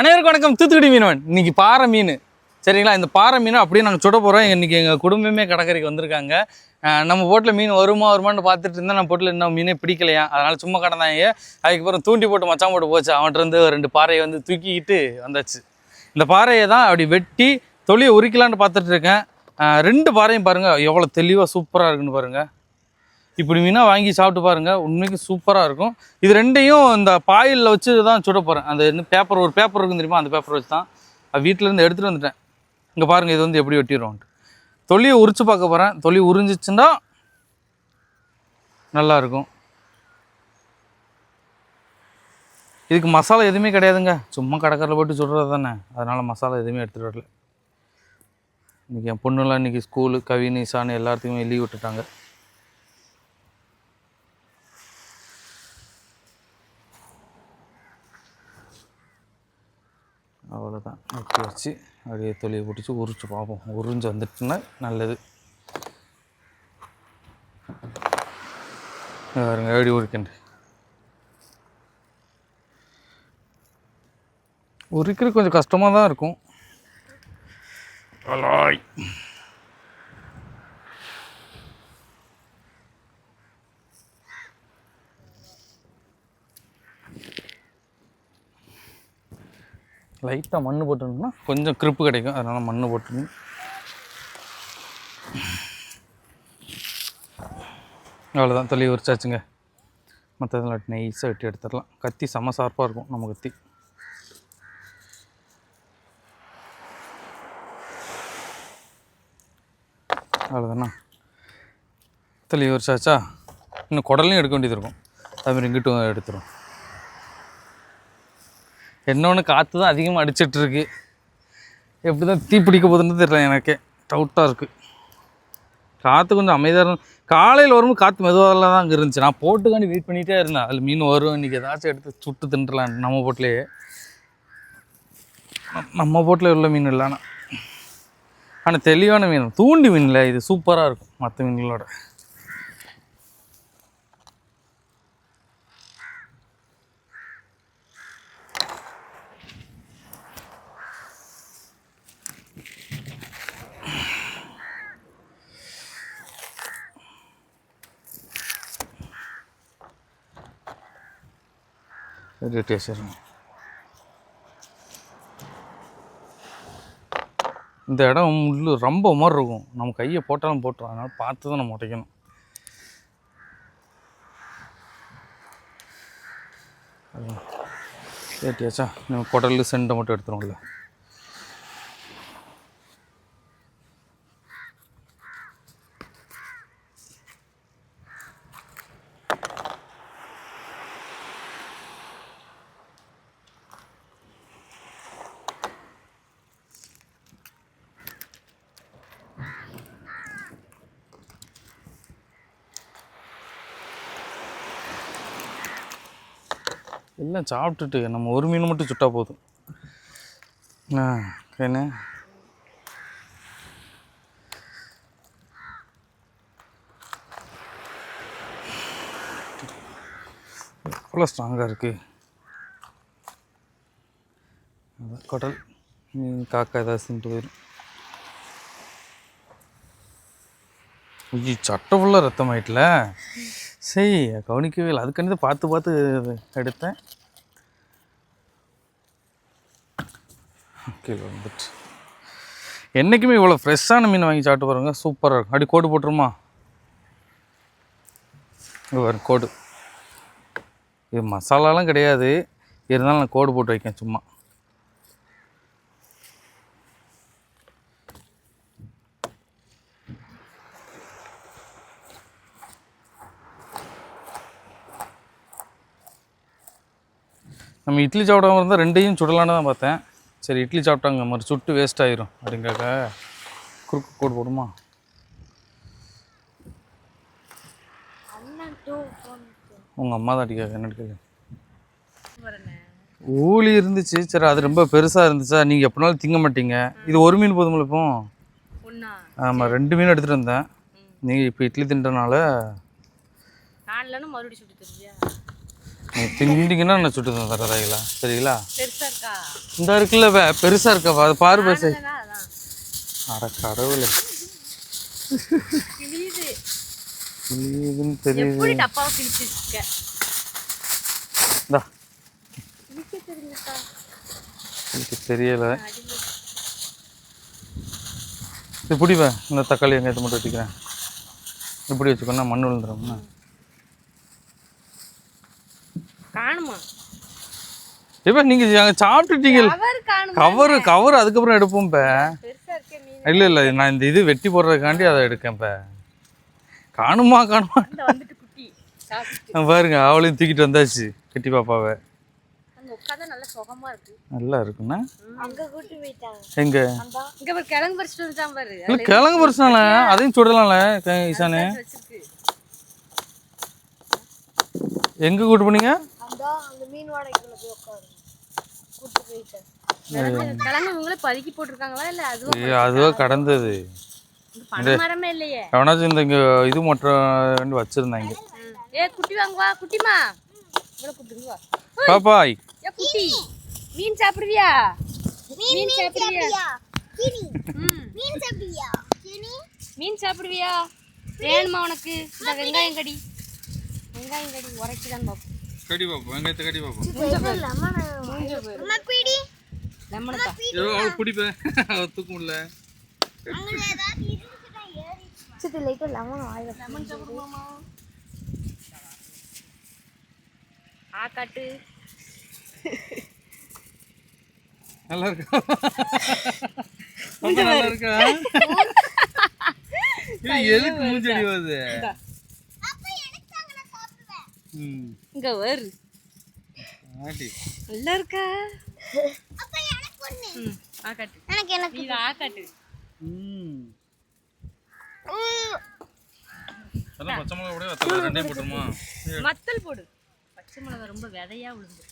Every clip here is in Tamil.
அனைவருக்கும் வணக்கம். தூத்துக்குடி மீனவன். இன்னைக்கு பாறை மீன். சரிங்களா? இந்த பாறை மீன் அப்படியே நாங்கள் சுட போகிறோம் இன்னைக்கு எங்கள் குடும்பமே கடற்கரைக்கு வந்திருக்காங்க. நம்ம போட்டில் மீன் வருமா வருமான்னு பார்த்துட்டு இருந்தால் நம்ம போட்டில் இன்னும் மீனே பிடிக்கலையா? அதனால் சும்மா கடந்தாங்க. அதுக்கப்புறம் தூண்டி போட்டு மச்சான் போட்டு போச்சு. அவன்கிட்ட இருந்து ரெண்டு பாறையை வந்து தூக்கிக்கிட்டு வந்தாச்சு. இந்த பாறையை தான் அப்படி வெட்டி தொழிலை உரிக்கலான்னு பார்த்துட்டு இருக்கேன். ரெண்டு பாறையும் பாருங்கள் எவ்வளோ தெளிவாக சூப்பராக இருக்குன்னு பாருங்கள் இப்படி மீனாக வாங்கி சாப்பிட்டு பாருங்கள் உண்மைக்கு சூப்பராக இருக்கும். இது ரெண்டையும் இந்த பாயிலில் வச்சு தான் சுட போகிறேன் அந்த என்ன பேப்பர் ஒரு பேப்பர் இருக்கும் தெரியுமா? அந்த பேப்பர் வச்சு தான் அது வீட்டிலேருந்து எடுத்துகிட்டு வந்துட்டேன். இங்கே பாருங்கள் இது வந்து எப்படி வெட்டிடுவோன்ட்டு தொலியை உரிச்சு பார்க்க போகிறேன் தொலி உறிஞ்சிச்சுன்னா நல்லாயிருக்கும் இதுக்கு மசாலா எதுவுமே கிடையாதுங்க. சும்மா கடற்கரையில் போட்டு சுடுறது தானே. அதனால் மசாலா எதுவுமே எடுத்துகிட்டு வரல. இன்றைக்கி என் பொண்ணுலாம் இன்றைக்கி ஸ்கூலு கவினி சாணி எல்லாத்துக்குமே லீவ் விட்டுட்டாங்க. அவ்வளோதான் வெட்டி வச்சு அப்படியே தொழில் பிடிச்சி உரிச்சு பார்ப்போம். உறிஞ்சு வந்துட்டுன்னா நல்லது. இங்க பாருங்க எப்படி உரிக்கண்டு உரிக்கிறது கொஞ்சம் கஷ்டமாக தான் இருக்கும். அலாய் லைட்டாக மண் போட்டுருந்தோம்னா கொஞ்சம் கிரிப்பு கிடைக்கும். அதனால் மண் போட்டுருங்க அவ்வளோதான் தொழில் உரிச்சாச்சுங்க. மற்றதெல்லாம் நைஸாக வெட்டி எடுத்துடலாம். கத்தி செம சார்பாக இருக்கும் நம்ம கத்தி. அவ்வளோதாண்ணா தள்ளி உரிச்சாச்சா? இன்னும் குடலையும் எடுக்க வேண்டியது இருக்கும். அதுமாதிரி இங்கிட்டும் எடுத்துரும் என்னொன்று காற்று தான் அதிகமாக அடிச்சிட்ருக்கு. எப்படி தான் தீ பிடிக்க போகுதுன்னு தெரியல எனக்கு. டவுட்டாக இருக்குது காற்று கொஞ்சம் அமைதியாக காலையில் வரும்போது காற்று மெதுவாக தான் அங்கே இருந்துச்சு. நான் போட்டுக்காண்டி வெயிட் பண்ணிகிட்டே இருந்தேன். அதில் மீன் வரும். இன்றைக்கி ஏதாச்சும் எடுத்து சுட்டு தின்றலாம் நம்ம போட்டிலேயே நம்ம போட்டில் உள்ள மீன் இல்லை ஆனால் ஆனால் தெளிவான மீன். தூண்டி மீனில் இது சூப்பராக இருக்கும். மற்ற மீன்களோட. சரி இந்த இடம் முள்ளு ரொம்ப மாதிரி இருக்கும். நம்ம கையை போட்டாலும் போட்டுரும். அதனால் பார்த்து தான் நம்ம உடைக்கணும். ஏட்டியாச்சா நம்ம குடல் செண்டை மட்டும் எடுத்துருவோம்ல. எல்லாம் சாப்பிட்டுட்டு? நம்ம ஒரு மீன் மட்டும் சுட்டா போதும். என்ன? எவ்வளோ ஸ்ட்ராங்காக இருக்குது அதான் குடல். மீன் காக்கா ஏதாவது சிந்து போயிடும் ஐயோ சட்டை ஃபுல்லாக ரத்தம் ஆயிட்டல சரி கவனிக்கவே இல்லை. அதுக்காண்டி தான் பார்த்து பார்த்து எடுத்தேன். கீழே வந்துட்டு. என்றைக்குமே இவ்வளோ ஃப்ரெஷ்ஷான மீன் வாங்கி சாப்பிட்டு பாருங்க. சூப்பராக இருக்கும். அப்படி கோடு போட்டுருமா? இங்க கோடு. இது மசாலாலாம் கிடையாது. இருந்தாலும் நான் கோடு போட்டு வைக்கேன் சும்மா. நம்ம இட்லி சாப்பிடாம இருந்தால் ரெண்டையும் சுடலான்னு தான் பார்த்தேன். சரி இட்லி சாப்பிட்டாங்க. மாதிரி சுட்டு வேஸ்ட் ஆயிரும். அப்படிங்காக்க குறுக்கு கோடு போடுமா? உங்கள் அம்மா தான் அடிக்காது என்ன அடிக்காது ஊழி இருந்துச்சு. சரி அது ரொம்ப பெருசாக இருந்துச்சா? நீங்கள் எப்படினாலும் திங்க மாட்டீங்க. இது ஒரு மீன் போதுமில்ல இப்போ? ஆமாம் ரெண்டு மீன் எடுத்துகிட்டு வந்தேன். நீங்கள் இப்போ இட்லி தின்றனால திண்டிங்கன்னா நான் சுட்டு தரதாங்களா சரிங்களா? பெருசா இருக்கா? இந்த இருக்குல்ல வே பெருசா இருக்கா அது பாரு பேசு. அட கடவுளே. கிழியுது இதுன்னு தெரியுது. இந்தா. எனக்கு தெரியல. இது பிடிப்பேன். இந்த தக்காளி வெங்காயத்தை மட்டும் வச்சுக்கிறேன். இப்படி வச்சுக்கோன்னா மண் விழுந்துரும்னா காணுமா? இப்போ நீங்கள் சாப்பிட்டுட்டீங்க. கவர் கவர் அதுக்கப்புறம் எடுப்போம் இப்போ. இல்லை இல்லை நான் இந்த இது வெட்டி போடுறதுக்காண்டி அதை எடுக்கேன் இப்போ. காணுமா காணுமா? பாருங்க அவளையும் தூக்கிட்டு வந்தாச்சு குட்டி பாப்பாவை. நல்ல இருக்குண்ணா. எங்க? கிழங்கு பறிச்சுட்டு கிழங்கு பறிச்சால அதையும் சுடலாம்ல ஈசானு எங்கே கூட்டு போனீங்க? அந்த மீன் வாடகைக்குள்ள போய் உட்காரு கூட்டு போயிட்டேன் கிழங்கு இவங்களே பதுக்கி போட்டிருக்காங்களா இல்ல அதுவும் ஏய், அதுவா கடந்தது. மரமே இல்லையே. எவனாச்சும் இந்த இங்கே இது மட்டும் ரெண்டு வச்சுருந்தாங்க. ஏ குட்டி வாங்க வா குட்டிமா இவ்வளவு குட்டிங்க வா. பாப்பாய் ஏ குட்டி. மீன் சாப்பிடுவியா? மீன் சாப்பிடுவியா? ம். மீன் சாப்பிடுவியா? வேணுமா உனக்கு? இந்த வெங்காயம் கடி. வெங்காயம் கடி உரைக்குதான் பாப்போம். கடி பாப்போம் வெங்காயத்தை கடி பாப்போம். அவள் பிடிப்பேன் அவள் தூக்க முடியல. நல்லா இருக்கா? நல்லா இருக்கா? இது எதுக்கு மூஞ்சடி வருது இங்க வரு. நல்லா இருக்கா? ம், ஆ காட்டு. எனக்கு எனக்கு. நீ இதை ஆ காட்டு. ம். அதெல்லாம் பச்சை மிளகா கூட வத்தல ரெண்டையும் போட்டுருமா? மத்தல் போடு. பச்சை மிளகா ரொம்ப விதையா விழுந்து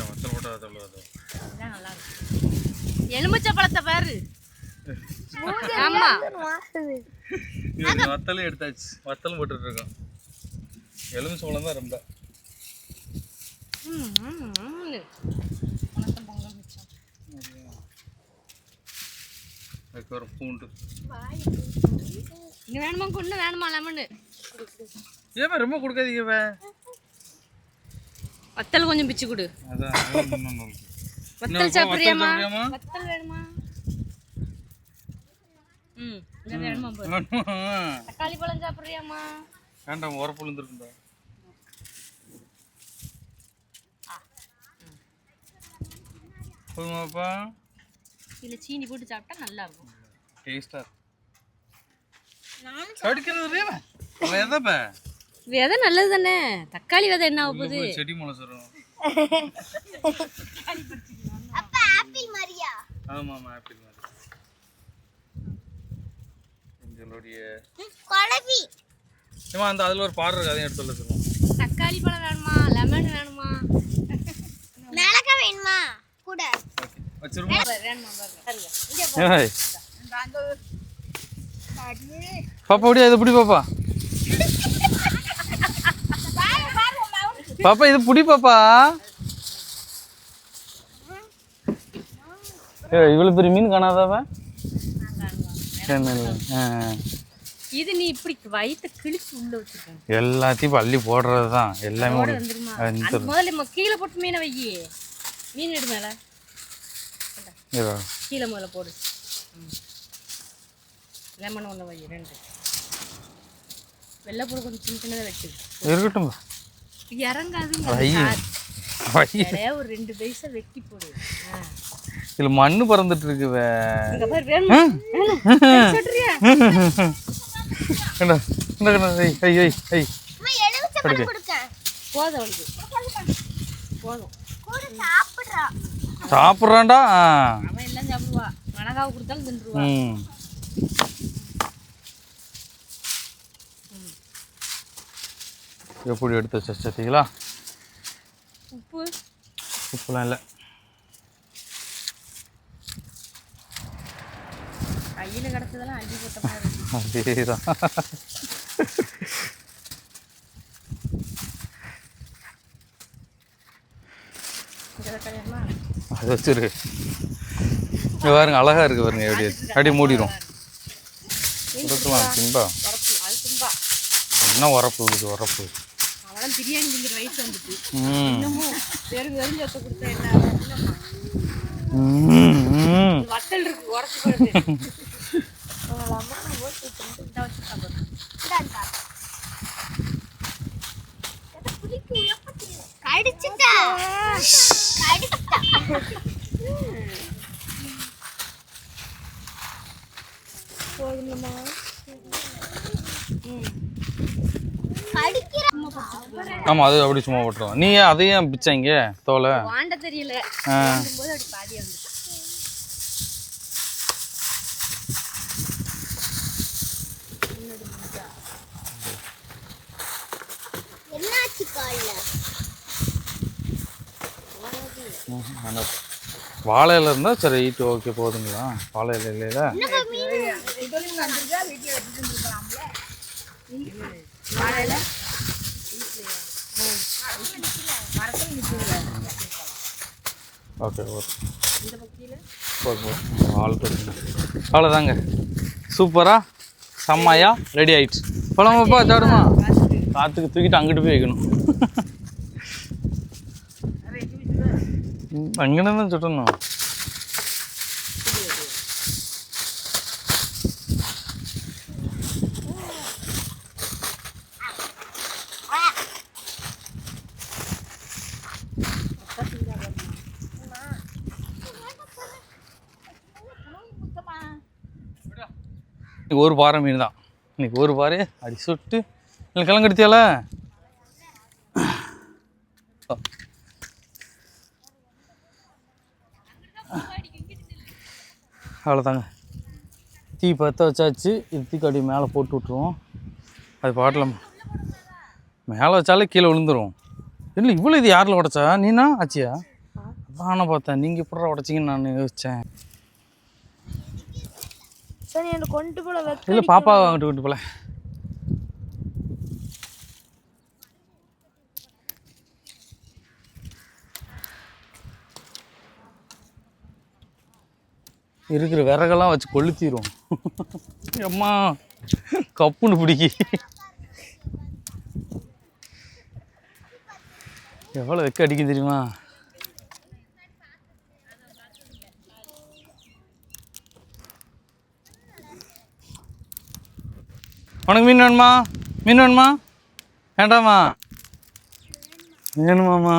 வத்தல் போட்டா வத்தல் அது அதான் நல்லா இருக்கு எலுமிச்சை பழத்தை பாரு. ஆமா. வத்தலும் எடுத்தாச்சு. வத்தலும் போட்டுட்டு இருக்கோம். எலுமிச்சை பழம் தான் ரொம்ப. அதுக்கு ஒரு பூண்டு. இங்க வேணுமா கொண்டு வேணுமா லெமனு? ஏன் ரொம்ப கொடுக்காதீங்க வத்தல் கொஞ்சம் பிச்சு கொடு. வத்தல் சாப்பிடுறியாமா? வத்தல் வேணுமா? ம் வேணுமா? தக்காளி பழம் சாப்பிடுறியாமா வேண்டாம் உரப்பு விழுந்துருக்குண்டா போதுமாப்பா இல்ல சீனி போட்டு சாப்பிட்டா நல்லா இருக்கும் டேஸ்டா கடிக்கிறது அவன் எதப்ப? விதை நல்லது தானே? தக்காளி விதை என்ன ஆக போகுது? செடி முளைச்சிடும் அப்ப ஆப்பிள் மாதிரியா? ஆமாம் ஆமாம் ஆப்பிள் மாதிரி. எங்களுடைய குழவி. ஏமா அந்த அதில் ஒரு பாடல் இருக்கு அதையும் எடுத்து சொல்லுவோம் தக்காளி பழம் வேணுமா? லெமன் வேணுமா? மிளகா வேணுமா? கூட. பாப்பா அப்படியா இது பிடி பாப்பா. பாப்பா இது பிடி பாப்பா. இவ்வளோ பெரிய மீன் காணாதவன். இது நீ இப்படி வயித்தை கிழிச்சு உள்ள வச்சிருக்க எல்லாத்தையும் இப்ப அள்ளி போடுறது தான் எல்லாமே முதல்ல கீழே போட்டு மீனை வையி. மீன் எடு மேல. கீழே முதல்ல போடு. லெமன் ஒன்று வை ரெண்டு. வெள்ளைப்பூடு கொஞ்சம் சின்ன சின்னதாக வெட்டு. இருக்கட்டும். இறங்காதுங்க. வை வை ஒரு ரெண்டு பைசா வெட்டி போடு. இதுல மண்ணு பறந்துட்டு இருக்குவே கண்டா இந்த ஐய் ஐய் ஐய் ஐய் அம்மா எலுமிச்சை பழம் கொடுக்க. போதும் போதும். சாப்பிட்றான்டா? அவன் எல்லாம் சாப்பிடுவா. மிளகாவை கொடுத்தாலும் தின்றுவா. ம். எப்படி எடுத்து வச்சு வச்சிட்டீங்களா உப்பு. உப்புலாம் இல்லை. கையில் கிடச்சதெல்லாம் அள்ளி போட்ட மாதிரி அதேதான். அது வச்சிரு. இங்கே பாருங்க அழகா இருக்கு பாருங்க எப்படி அடி மூடிடும் உடக்கலாம் திம்பா என்ன உரப்பு இருக்கு உரப்பு? பிரியாணி கடிக்கிற ஆமா அது அப்படி சும்மா போட்டுருவோம். நீ அதையும் பிச்சாங்க தோலை? தெரியல ஆ. போது அப்படி பாதியா வந்துச்சு என்னாச்சு கால்ல அந்த வாழை இலை இருந்தால் சரி ஈட்டு ஓகே போதுங்களா? வாழை இலை இல்லையில மீன்? ஓகே போதும் ஆள் அவ்வளோதாங்க சூப்பராக செம்மையா? ரெடி ஆயிடுச்சு. போலாமாப்பா சாடுமா காற்றுக்கு தூக்கிட்டு அங்கிட்டு போய் வைக்கணும். അങ്ങനെ ചുട്ടണോ சுட்டணும் இன்னைக்கு ஒரு பாறை மீன் தான் இன்னைக்கு ஒரு பாறை அடி சுட்டு இல்லை கிளங்கெடுத்தியால அவ்வளோதாங்க. தீ பற்ற வச்சாச்சு இது தீக்கு அடி மேலே போட்டு விட்ருவோம் அது பாட்டில் மேலே வச்சாலே கீழே விழுந்துரும். இல்லை இவ்வளோ இது யாரில் உடைச்சா? நீனா? ஆச்சியா? நானும் பார்த்தேன். நீங்கள் எப்படா உடைச்சிங்கன்னு நான் யோசித்தேன் சரி எனக்கு கொண்டு போல வைக்க இல்லை பாப்பா வாங்கிட்டு கொண்டு போல. இருக்கிற விறகெல்லாம் வச்சு கொளுத்திரும் அம்மா கப்புன்னு பிடிக்கி. எவ்வளோ வெக்க அடிக்கும் தெரியுமா? உனக்கு மீன் வேணுமா? மீன் வேணுமா? வேண்டாமா? வேணுமாம்மா?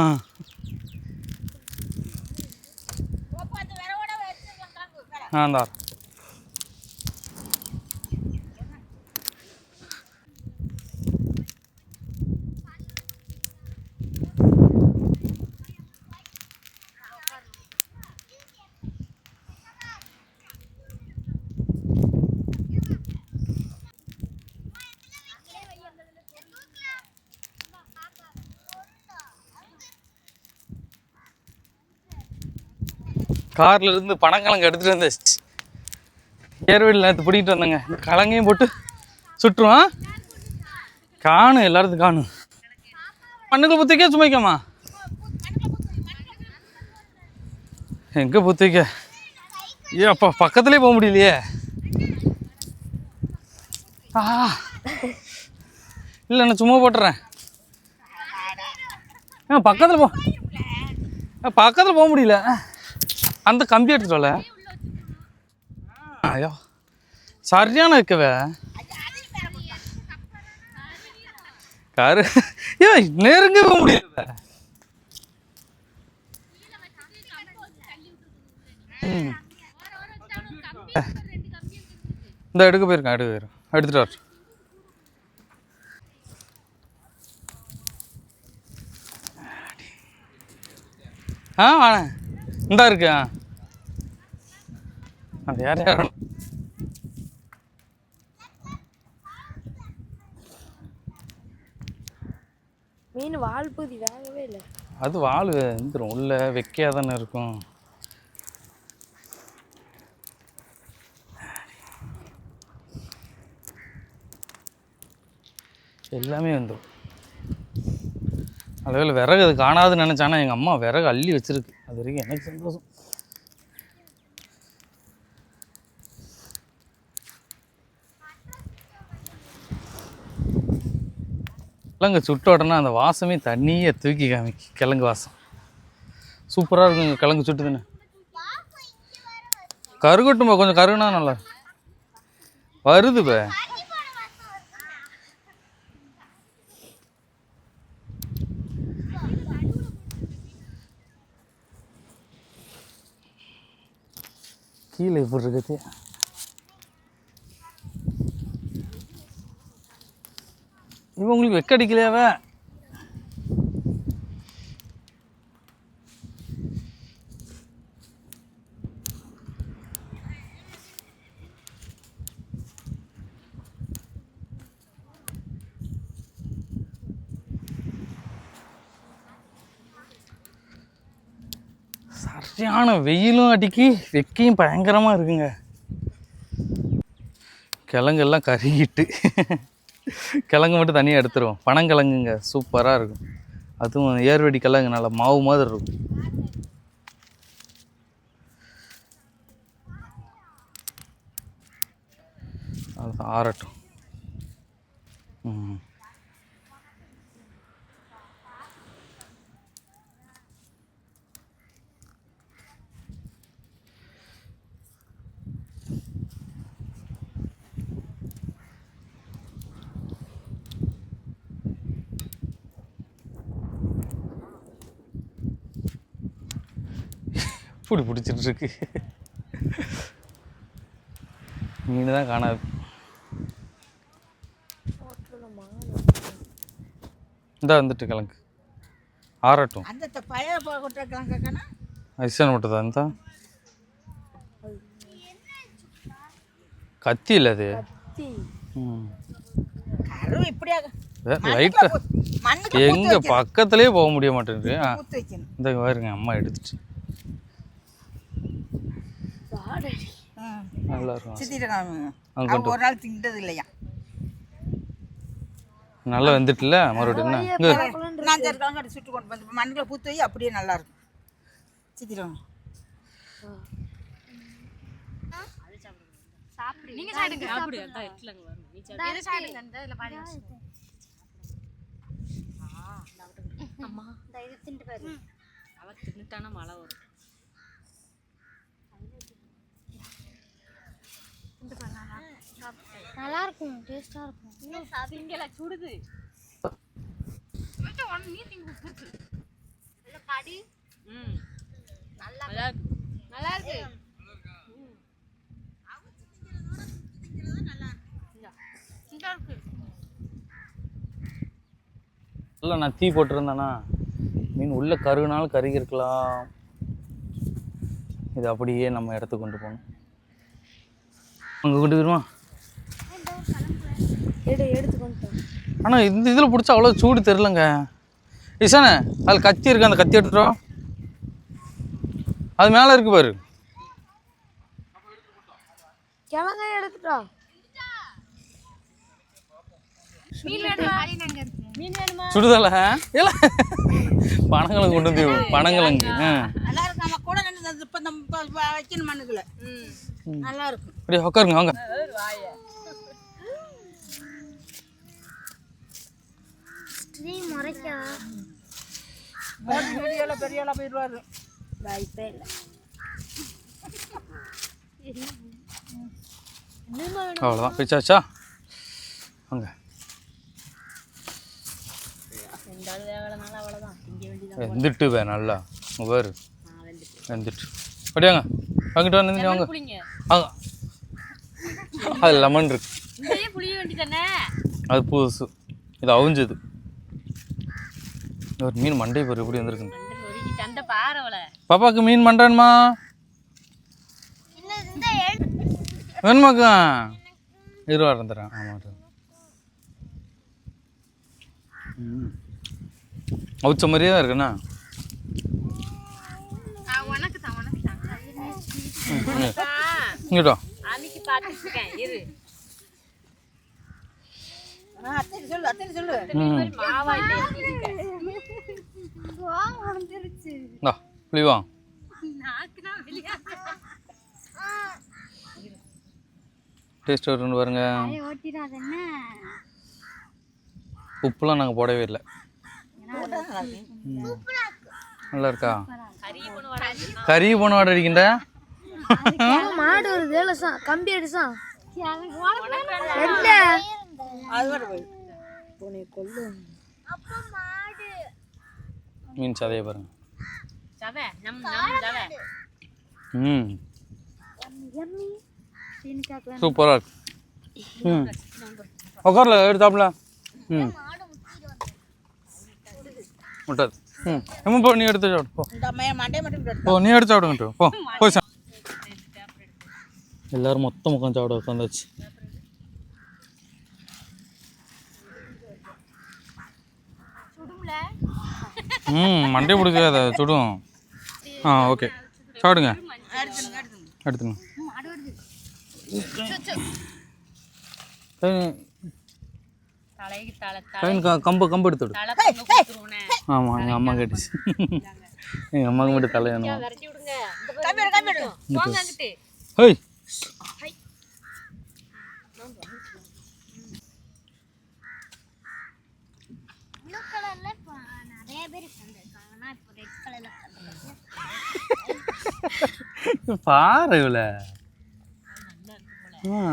ஆ இந்தா கார்ல இருந்து பனக்கிழங்கு எடுத்துட்டு வந்துச்சு ஏர்வெளியில் நேற்று பிடிக்கிட்டு வந்தேங்க. இந்த கலங்கையும் போட்டு சுட்டுருவான் காணும் எல்லாத்துக்கும் காணும். மண்ணுக்கு புத்திக்கே சுமைக்கம்மா. எங்கே புத்திக்க? ஏ அப்பா பக்கத்துலேயே போக முடியலையே. ஆ. இல்லை நான் சும்மா போட்டுறேன். ஆ பக்கத்தில் போ. ஆ, பக்கத்தில் போக முடியல. அந்த கம்பி எடுத்துட்டோல ஐயோ. சரியான இருக்கவே காரு. ஏ நெருங்கவே போக முடியல இந்த எடுக்க போயிருக்கேன் எடுக்க போயிருக்கேன். எடுத்துட்டு வர ஆ வாண. இந்தா இருக்கு அது யார்? யார் மீன் வால் பகுதி வேகவே இல்லை. அது வால் வந்துடும் உள்ள வெக்கையாக தானே இருக்கும். எல்லாமே வந்துடும் அளவில் விறகு அது காணாதுன்னு நினச்சானா எங்கள் அம்மா விறகு அள்ளி வச்சிருக்கு. அது வரைக்கும் எனக்கு சந்தோஷம். கிழங்கு சுட்ட உடனே அந்த வாசமே தண்ணியை தூக்கி காமிக்கு. கிழங்கு வாசம். சூப்பராக இருக்குங்க கிழங்கு சுட்டுதுன்னு. கருகட்டும்பா கொஞ்சம் கருகுனா நல்லா வருது பே கீழே எப்படி இருக்குது இப்போ உங்களுக்கு வெக்கடிக்கலையாவே? சரியான வெயிலும் அடிக்கி வெக்கையும் பயங்கரமாக இருக்குங்க. கிழங்கெல்லாம் கருகிட்டு. கிழங்கு மட்டும் தனியாக எடுத்துருவோம். பனங்கிழங்குங்க சூப்பராக இருக்கும். அதுவும் ஏர்வெடி கிழங்கு நல்லா மாவு மாதிரி இருக்கும். அதுதான் ஆறட்டும். இப்படி பிடிச்சிட்டு இருக்கு மீன் தான் காணாது. இந்த வந்துட்டு கிழங்கு. ஆறட்டும். அந்த பழைய கேட்கனா ஐசன் மட்டும் தான் இந்த கத்தி இல்லை அது. லைட்டாக எங்க பக்கத்துலேயே போக முடிய மாட்டேங்குது இந்த பாருங்க அம்மா எடுத்துச்சு ம். நல்லா இருக்கும். சித்திட்டு காமி. அங்க அவங்க ஒரு நாள் திண்டது இல்லையா நல்லா வெந்துட்டுல மறுபடியும். நான் சுட்டு கொண்டு வந்து மண்ணுக்குள்ள பூத்து வை அப்படியே நல்லா இருக்கும். சித்திடுவாங்க நீங்க சாப்பிடுங்க. சாப்பிடு. எது சாப்பிடுங்க. இந்த இதுல பாருங்க அம்மா. நல்லா இருக்கும் டேஸ்டா இருக்கும் திங்கல சுடுது. நீ திங்க புத்து கடி. நல்லா நல்லா இருக்கு. நல்லா இருக்கு. இல்லை நான் தீ போட்டிருந்தேனா? மீன் உள்ள கருகுனாலும் கருகி இருக்கலாம் இது அப்படியே நம்ம இடத்துக்கு கொண்டு போகணும். அங்கே கொண்டு போயிருமா? ஆனால் இந்த இதில் பிடிச்சா அவ்வளோ சூடு தெரிலங்க இசானே அதில் கத்தி இருக்கு? அந்த கத்தி எடுத்துட்டோம் அது மேலே இருக்கு பாரு. கிழங்க எடுத்துட்டா மீன் வேணுமா மீன் வேணுமா சுடுதலை இல்லை. பனங்கிழங்கு கொண்டு வந்து பனங்கிழங்கு ஆ. நல்லா இருக்கும் நம்ம கூட நின்று இப்போ நம்ம வைக்கணும் மண்ணுக்குள்ள நல்லா இருக்கும் அப்படியே உட்காருங்க வாங்க. ஸ்ரீ முறைக்கா. பெரிய ஆளா பெரிய ஆளா அவ்வளோதான் வாங்க வெந்துட்டு வே நல்லா. பாரு. வெந்துட்டு. அப்படியாங்க? வாங்கிட்டு வந்து வாங்க. வாங்க அது லெமன் இருக்கு. இதையே புளிய வேண்டியதானே அது புதுசு. இது அவிஞ்சது. ஒரு மீன் மண்டை பாரு எப்படி வந்திருக்கு பாப்பாக்கு மீன் மண்டான்மா? இந்த வேணுமாக்கா? இருவா இருந்துறேன் ஆமாம் அவிச்ச மாதிரியே தான் இருக்குண்ணா. இங்கிட்டோ புளிவா டேஸ்ட் வரும்னு பாருங்க. உப்புலாம் நாங்கள் போடவே இல்லை. நல்லா இருக்கா கறி போன வாடை அடிக்கின்ற? மாடு ஒரு வேலைசா கம்பி அடிசா அது வர போய். உன்னை கொல்லு. மீன் சதையை பாருங்க. ம். சூப்பராக இருக்கு. ம். உட்காரல எடுத்தாப்புல. ம் முட்டாது ம் நம்ம போ நீ எடுத்து சாப்பிடு போ இந்த மைய மண்டே மட்டும் இப்படி போ நீ எடுத்து சாப்பிடுங்க போ போய் சா எல்லாரும் மொத்தம் உட்காந்து சாப்பிட உட்காந்தாச்சு ம் மண்டே பிடிக்காத சுடும் ஆ ஓகே சாப்பிடுங்க எடுத்துங்க எடுத்துங்க தலைக்கு தலை கவின் க- கம்பு கம்பு எடுத்து விடு ஆமாம் எங்கள் அம்மா கேட்டுச்சு. எங்கள் அம்மாவுக்கு மட்டும் தலை வேணும்? ஹேய். பேர் இவள. ஆ.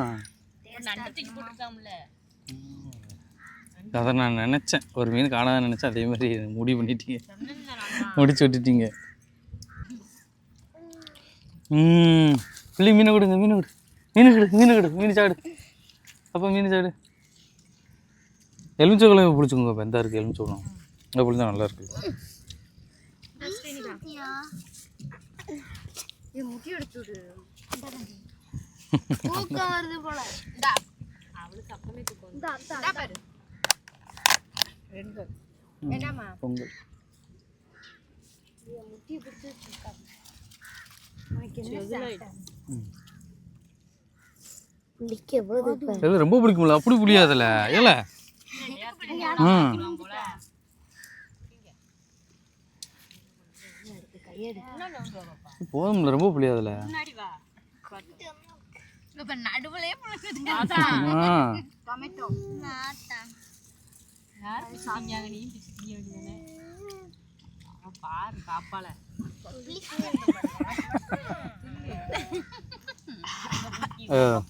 அதை நான் நினச்சேன். ஒரு மீன் காணாத நினச்சேன். அதே மாதிரி முடிவு பண்ணிட்டீங்க. முடிச்சு விட்டுட்டீங்க. பிள்ளை மீனை கொடுங்க மீனை கொடு. மீனை கொடு மீனை கொடு மீன் சாடு அப்போ மீன் சாடு எலுமிச்சோளம் பிடிச்சிக்கோங்க இப்போ எந்த இருக்குது எலுமிச்சோளம் இந்த பிடிச்சா நல்லா இருக்கு. இது முட்டி எடுத்து விடு. தூக்கம் வருது போல. என்னம்மா பொங்கல். முட்டி பிடிச்சி ரொம்ப பிடிக்கும்ல அப்படி புளியாதுல ஏல? போதும்ல ரொம்ப புளியாதுல இப்ப பிடிச்சிங்க பாரு காப்பால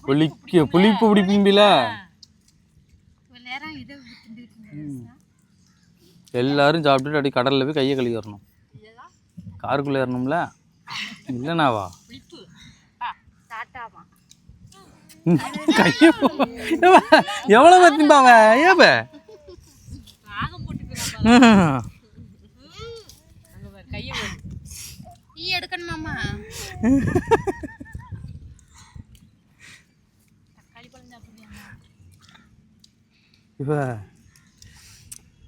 புளிக்க புளிப்பு பிடிப்பீங்கள? எல்லாரும் சாப்பிட்டுட்டு அப்படியே கடல்ல போய் கையை கழுவி வரணும் காருக்குள்ளே ஏறணும்ல? இல்லைனாவா? கையை எவ்வளோ பத்திம்பாவ ஏப ராகம் எடுக்கணுமாமா இப்போ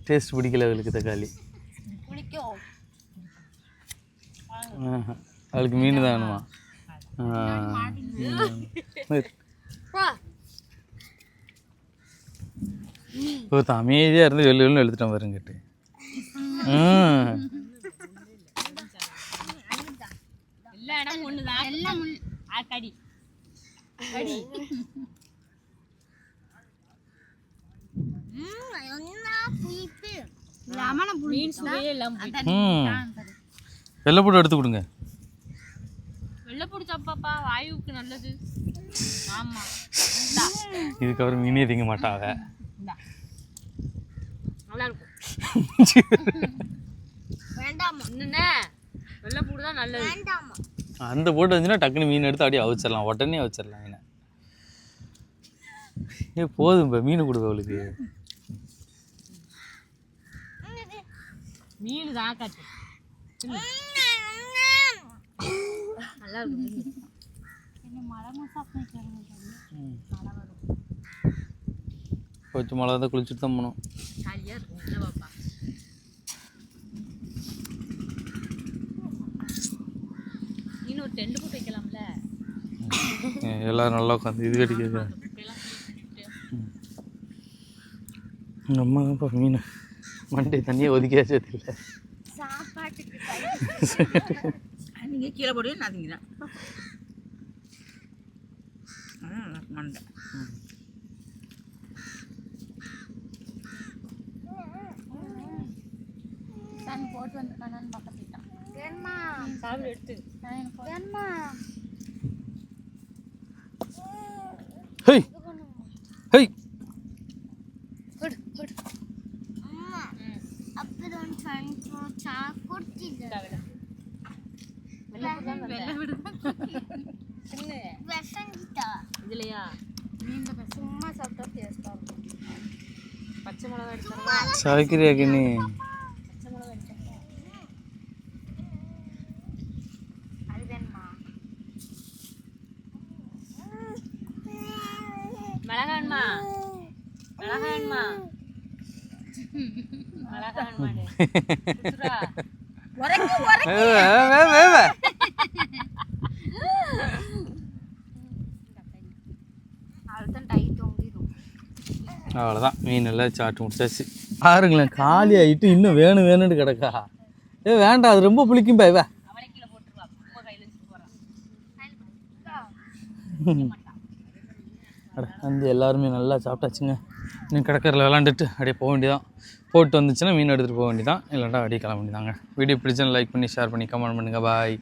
டேஸ்ட் பிடிக்கல அவளுக்கு தக்காளி. அவளுக்கு மீன் தான் வேணுமா ஆ. ம். இப்போ அமைதியாக இருந்து வெளில வெளில எழுத்துட்டேன் பாருங்கிட்டு ம் எல்லா இடமும் ஒண்ணுதான் எல்லாம் ஆ கடி கடி புளிப்பு மீன் சுவையே இல்லாம போயிடுச்சு. ம். வெள்ளை போட்டு எடுத்து கொடுங்க. வெள்ளைப்பூடி சாப்பாப்பா வாயுவுக்கு நல்லது. ஆமா. இதுக்கப்புறம் மீனே திங்க மாட்டாங்க. நல்லா இருக்கும் வேண்டாமா என்னண்ணே வெள்ளைப்பூடி தான் நல்லது. வேண்டாமா அந்த போட்டு வந்துச்சுன்னா டக்குன்னு மீன் எடுத்து அப்படியே அவிச்சிடலாம். உடனே அவிச்சிடலாம் மீனை. ஏ போதும் இப்போ மீன் கொடுக்க அவளுக்கு. மீன் தான் காட்டு. நல்லா இருக்கும் கொஞ்ச மிளகா தான் குளிச்சுட்டு தான் போகணும் ஜாலியா இருக்கும் என்ன பாப்பா மீன் ஒரு டெண்டு போட்டு வைக்கலாம்ல? ஏ, எல்லாரும் நல்லா உட்காந்து இது. எங்கள் அம்மா தான்ப்பா மீன். மண்டே தண்ணியை ஒதுக்கியாச்சு சாப்பாட்டுக்கு நீங்கள் கீழே போடுவே நான் திங்கிறேன் மண்டை சாமி போட்டு வந்திருக்கானான்னு பார்க்க போயிட்டான் வேணுமா சாமி எடுத்து நான் எனக்கு வேணுமா ஹெய் ஹெய் கொடு கொடு அம்மா அப்புறம் சண்டோ சா குடிச்சிது விஷங்கிட்டா இதுலையா சும்மா சாப்பிட்டா டேஸ்ட்டாக இருக்கும் பச்சை மிளகா எடுத்து சவைக்கிறியா கிண்ணி பச்சை மிளகா எடுத்து அது வேணுமா மிளகா வேணுமா மிளகா வேணுமா மிளகா வேணுமாடு வே, வே, வே, வே. அதுதான் டை தொங்கிடும் அவ்வளோதான் மீன் எல்லாம் சாப்பிட்டு முடிச்சாச்சு. பாருங்களேன் காலி ஆகிட்டு இன்னும் வேணும் வேணும்னு கிடக்கா. ஏ வேண்டாம் அது ரொம்ப புளிக்கும் பா இவ. அவளை கீழே போட்டுருவா அம்மா கையில் வச்சுட்டு போகிறான் அட வந்து எல்லாருமே நல்லா சாப்பிட்டாச்சுங்க. இன்னும் கடற்கரையில் விளாண்டுட்டு அப்படியே போக வேண்டியதான் போட்டு வந்துச்சுன்னா மீன் எடுத்துகிட்டு போக வேண்டியதான் இல்லைன்னா அப்படியே கிளம்ப வேண்டியதாங்க வீடியோ பிடிச்சா லைக் பண்ணி ஷேர் பண்ணி கமெண்ட் பண்ணுங்கள் பாய்